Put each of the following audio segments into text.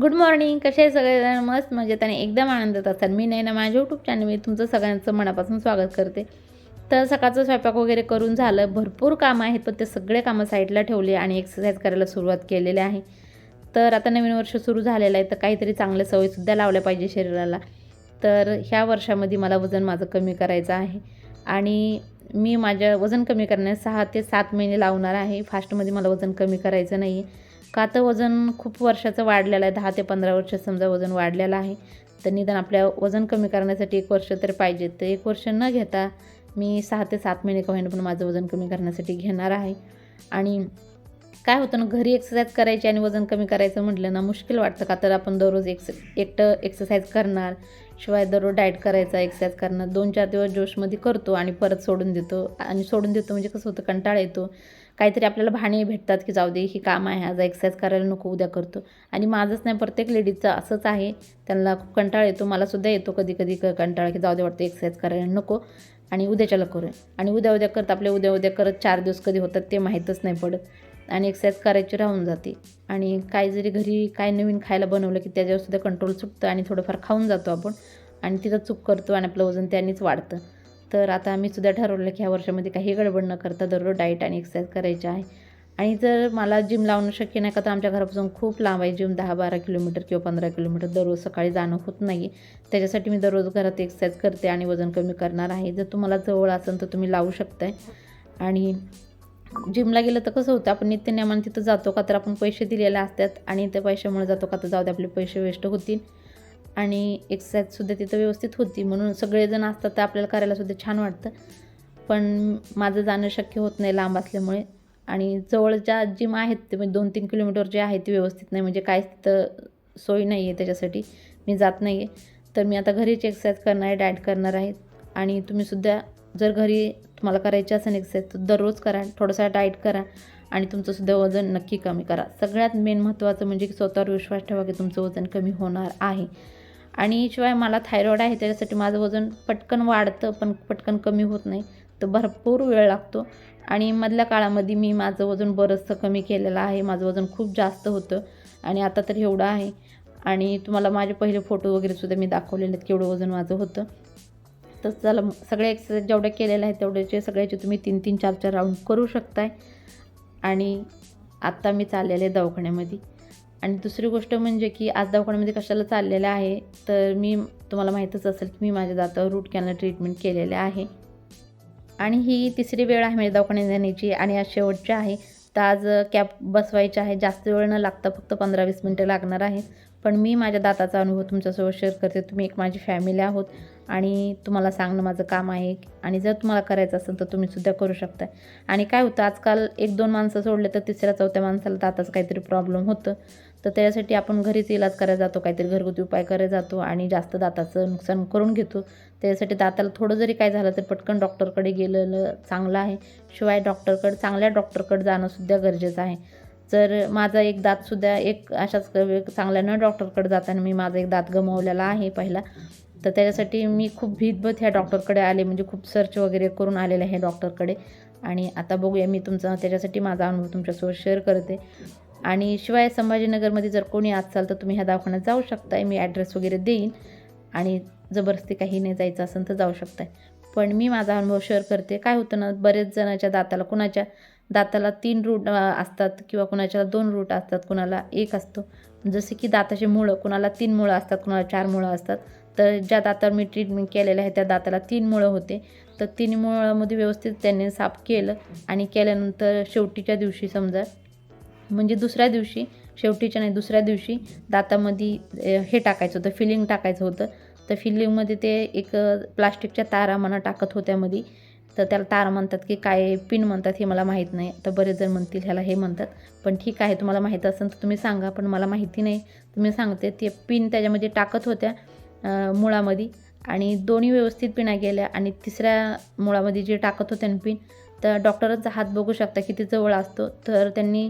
Good morning कसे आहे सगळेजण? मस्त मजेत आणि एकदम आनंदात असतात मी नाही ना माझ्या यूट्यूब चॅनल मी तुमचं सगळ्यांचं मनापासून स्वागत करते. तर सकाळचं स्वयंपाक वगैरे करून झालं. भरपूर कामं आहेत पण ते सगळे कामं साईडला ठेवले आणि एक्सरसाइज करायला सुरुवात केलेली आहे. तर आता नवीन वर्ष सुरू झालेलं आहे तर काहीतरी चांगल्या सवयीसुद्धा लावल्या पाहिजे शरीराला. तर ह्या वर्षामध्ये मला वजन माझं कमी करायचं आहे. आणि मी माझ्या वजन कमी करण्यास सहा ते सात महिने लावणार आहे. फास्टमध्ये मला वजन कमी करायचं नाही आहे का तर वजन खूप वर्षाचं वाढलेलं आहे. दहा ते पंधरा वर्ष समजा वजन वाढलेलं आहे. तर निदान आपल्या वजन कमी करण्यासाठी एक वर्ष तर पाहिजे. तर एक वर्ष न घेता मी सहा ते सात महिने का होईना पण माझं वजन कमी करण्यासाठी घेणार आहे. आणि काय होतं ना घरी एक्सरसाइज करायची आणि वजन कमी करायचं म्हटलं ना मुश्किल वाटतं. का तर आपण दररोज एक्स एकटं एक्सरसाइज करणार शिवाय दररोज डाएट करायचा एक्सरसाइज करणार. दोन चार दिवस जोशमध्ये करतो आणि परत सोडून देतो. आणि सोडून देतो म्हणजे कसं होतं कंटाळा येतो. काहीतरी आपल्याला भाणे भेटतात की जाऊ दे ही काम आहे आज एक्सरसाइज करायला नको उद्या करतो. आणि माझंच नाही प्रत्येक लेडीजचं असंच आहे. त्यांना खूप कंटाळा येतो मलासुद्धा येतो कधी कधी क कंटाळा की जाऊ दे वाटतं एक्सरसाइज करायला नको. आणि उद्याच्याला करू. आणि उद्या उद्या करत आपले उद्या उद्या करत चार दिवस कधी होतात ते माहीतच नाही पडत. आणि एक्सरसाइज करायची राहून जाते. आणि काय जरी घरी काय नवीन खायला बनवलं की त्याच्यावर सुद्धा कंट्रोल सुटतं आणि थोडंफार खाऊन जातो आपण. आणि तिथं चूक करतो आणि आपलं वजन त्यानेच वाढतं. तर आता आम्ही सुद्धा ठरवलं की ह्या वर्षामध्ये काही गडबड न करता दररोज डाईट आणि एक्सरसाइज करायची आहे. आणि जर मला जिम लावणं शक्य नाही का तर आमच्या घरापासून खूप लांब आहे. जिम दहा बारा किलोमीटर किंवा पंधरा किलोमीटर दररोज सकाळी जाणं होत नाही त्याच्यासाठी मी दररोज घरात एक्सरसाइज करते आणि वजन कमी करणार आहे. जर तुम्हाला जवळ असेल तर तुम्ही लावू शकताय. आणि जिमला गेलं तर कसं होतं आपण नित्यनियमाने तिथं जातो का तर आपण पैसे दिलेले असतात आणि त्या पैशामुळे जातो का तर जाऊ दे आपले पैसे वेस्ट होतील. आणि एक्सरसाइजसुद्धा तिथं व्यवस्थित होती. म्हणून सगळेजण असतात तर आपल्याला करायलासुद्धा छान वाटतं. पण माझं जाणं शक्य होत नाही लांब असल्यामुळे. आणि जवळच्या जिम आहेत ते म्हणजे दोन तीन किलोमीटर जे आहे ते व्यवस्थित नाही. म्हणजे काहीच तिथं सोय नाही आहे त्याच्यासाठी. मी जात नाही आहे तर मी आता घरीच एक्सरसाइज करणार आहे डाएट करणार आहे. आणि तुम्हीसुद्धा जर घरी तुम्हाला करायची असेल एक्सरसाइज तर दररोज करा. थोडंसा डाएट करा. आणि तुमचंसुद्धा वजन नक्की कमी करा. सगळ्यात मेन महत्त्वाचं म्हणजे की स्वतःवर विश्वास ठेवा की तुमचं वजन कमी होणार आहे. आणि शिवाय मला थायरॉईड आहे त्याच्यासाठी माझं वजन पटकन वाढतं पण पटकन कमी होत नाही. तर भरपूर वेळ लागतो. आणि मधल्या काळामध्ये मी माझं वजन बरंचसं कमी केलेलं आहे. माझं वजन खूप जास्त होतं आणि आता तर एवढं आहे. आणि तुम्हाला माझे पहिले फोटो वगैरे सुद्धा मी दाखवलेले आहेत केवढं वजन माझं होतं. तर चला सगळे एक्सरसाइज जेवढे केलेलं आहेत तेवढ्याचे सगळ्याचे तुम्ही तीन तीन चार चार राऊंड करू शकताय. आणि आत्ता मी चाललेले दवाखान्यामध्ये. आणि दुसरी गोष्ट म्हणजे की आज दवाखान्यामध्ये कशाला चाललेलं आहे तर मी तुम्हाला माहीतच असेल की मी माझ्या दातावर रूट कॅनल ट्रीटमेंट केलेले आहे. आणि ही तिसरी वेळ आहे माझ्या दवाखान्यात जाण्याची आणि आज शेवटची आहे. तर आज कॅब बसवायची आहे. जास्त वेळ न लागता फक्त पंधरा वीस मिनटं लागणार आहे. पण मी माझ्या दाताचा अनुभव तुमच्यासोबत शेअर करते. तुम्ही एक माझी फॅमिली आहोत आणि तुम्हाला सांगणं माझं काम आहे. आणि जर तुम्हाला करायचं असेल तर तुम्हीसुद्धा करू शकता. आणि काय होतं आजकाल एक दोन माणसं सोडले तर तिसऱ्या चौथ्या माणसाला दाताचं काहीतरी प्रॉब्लेम होतं. तर त्याच्यासाठी आपण घरीच इलाज करायला जातो काहीतरी घरगुती उपाय करायला जातो आणि जास्त दाताचं नुकसान करून घेतो. त्याच्यासाठी दाताला थोडं जरी काय झालं तर पटकन डॉक्टरकडे गेलेलं चांगलं आहे. शिवाय डॉक्टरकडे चांगल्या डॉक्टरकडे जाणंसुद्धा गरजेचं आहे. जर माझा एक दातसुद्धा एक अशाच चांगल्या न डॉक्टरकडे जाताना मी माझा एक दात गमावलेला आहे पहिला तर त्याच्यासाठी मी खूप भीतभत ह्या डॉक्टरकडे आले म्हणजे खूप सर्च वगैरे करून आलेले आहे डॉक्टरकडे. आणि आता बघूया मी तुमचा त्याच्यासाठी माझा अनुभव तुमच्यासोबत शेअर करते. आणि शिवाय संभाजीनगरमध्ये जर कोणी असाल तर तुम्ही ह्या दवाखान्यात जाऊ शकताय. मी ॲड्रेस वगैरे देईन आणि जबरदस्ती काही नाही जायचं असेल तर जाऊ शकताय. पण मी माझा अनुभव शेअर करते. काय होतं ना बरेच जणाच्या दाताला कुणाच्या दाताला तीन रूट असतात किंवा कुणाच्या दोन रूट असतात कुणाला एक असतो. जसे की दाताचे मुळं कुणाला तीन मुळं असतात कुणाला चार मुळं असतात. तर ज्या दातावर मी ट्रीटमेंट केलेलं आहे त्या दाताला तीन मुळं होते. तर तीन मुळामध्ये व्यवस्थित त्यांनी साफ केलं आणि केल्यानंतर शेवटीच्या दिवशी समजा म्हणजे दुसऱ्या दिवशी शेवटीच्या नाही दुसऱ्या दिवशी दातामध्ये हे टाकायचं होतं फिलिंग टाकायचं होतं. तर फिलिंगमध्ये ते एक प्लास्टिकच्या तारा म्हणा टाकत होत्यामध्ये तर त्याला तारा म्हणतात की काय पिन म्हणतात हे मला माहीत नाही. तर बरेच जण म्हणतील ह्याला हे म्हणतात. पण ठीक आहे तुम्हाला माहीत असेल तर तुम्ही सांगा पण मला माहिती नाही. तुम्ही सांगते ते पिन त्याच्यामध्ये टाकत होत्या मुळामध्ये. आणि दोन्ही व्यवस्थित पिना गेल्या. आणि तिसऱ्या मुळामध्ये जे टाकत होत्या पिन तर डॉक्टरचा हात बघू शकता किती जवळ असतो. तर त्यांनी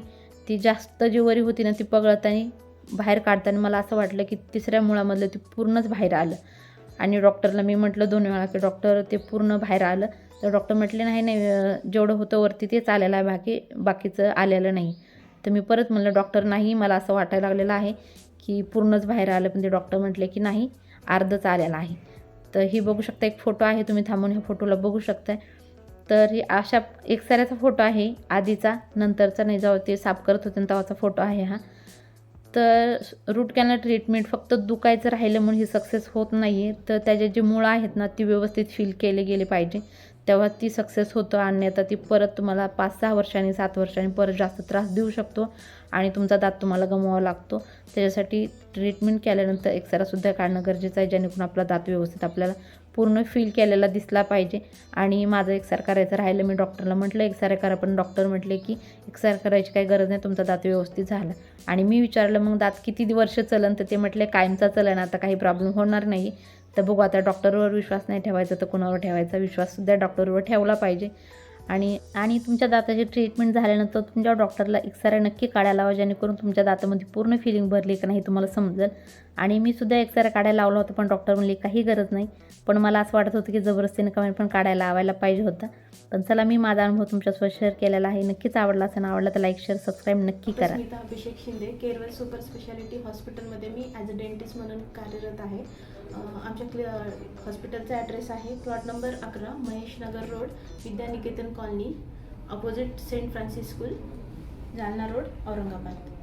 ती जास्त जी वरी होती ना ती पगळताना बाहेर काढताना मला असं वाटलं की तिसऱ्या मुळामधलं ती पूर्णच बाहेर आलं. आणि डॉक्टरला मी म्हटलं दोन वेळा की डॉक्टर ते पूर्ण बाहेर आलं. तर डॉक्टर म्हटले नाही नाही जेवढं होतं वरती तेच आलेलं आहे बाकी बाकीचं आलेलं नाही. तर मी परत म्हणलं डॉक्टर नाही मला असं वाटायला लागलेलं आहे की पूर्णच बाहेर आलं. पण ते डॉक्टर म्हटले की नाही अर्धच आलेलं आहे. तर ही बघू शकता एक फोटो आहे तुम्ही थांबून ह्या फोटोला बघू शकता तर हे अशा एक साऱ्याचा फोटो आहे आधीचा नंतरचा नाही जेव्हा ते साफ करत होते ना तेव्हाचा फोटो आहे हा. तर रूट कॅनल ट्रीटमेंट फक्त दुखायचं राहिलं म्हणून ही सक्सेस होत नाही आहे तर त्याचे जे मुळं आहेत ना ती व्यवस्थित फील केले गेले पाहिजे. तेव्हा ती सक्सेस होतं आणि आता ती परत तुम्हाला पाच सहा वर्षांनी सात वर्षांनी परत जास्त त्रास देऊ शकतो आणि तुमचा दात तुम्हाला गमवावा लागतो. त्याच्यासाठी ट्रीटमेंट केल्यानंतर एक्सरासुद्धा काढणं गरजेचं आहे जेणेकरून आपला दात व्यवस्थित आपल्याला पूर्ण फील केलेला दिसला पाहिजे. आणि माझं एक्सर करायचं राहिलं मी डॉक्टरला म्हटलं एक्सरे करा. पण डॉक्टर म्हटले की एक्सरे करायची काही गरज नाही तुमचा दात व्यवस्थित झाला. आणि मी विचारलं मग दात किती वर्ष चलन? तर ते म्हटले कायमचा चलन आता काही प्रॉब्लेम होणार नाही. तर बघू आता डॉक्टरवर विश्वास नाही ठेवायचा तर कोणावर ठेवायचा विश्वाससुद्धा डॉक्टरवर ठेवला पाहिजे. आणि आणि तुमच्या दाताची ट्रीटमेंट झाल्यानंतर तुमच्या डॉक्टरला एक्सरे नक्की काढायला लावा जेणेकरून तुमच्या दातामध्ये पूर्ण फिलिंग भरली का नाही तुम्हाला समजेल. आणि मी सुद्धा एक्सरे काढायला लावला होता पण डॉक्टर म्हणले काही गरज नाही. पण मला असं वाटत होतं की जबरदस्तीने कमेंट पण काढायला लावायला पाहिजे होता. पण चला मी माझा अनुभव तुमच्यासोबत शेअर केलेला आहे. नक्कीच आवडला असेल आवडला तर लाईक शेअर सबस्क्राईब नक्की करा. अभिषेक शिंदे केरवल सुपर स्पेशालिटी हॉस्पिटलमध्ये मी ॲज अ डेंटिस्ट म्हणून कार्यरत आहे. आमच्या क्लि हॉस्पिटलचा ॲड्रेस आहे प्लॉट नंबर अकरा Mahesh Nagar road Vidyaniketan colony opposite saint Francis school Jalna road Aurangabad.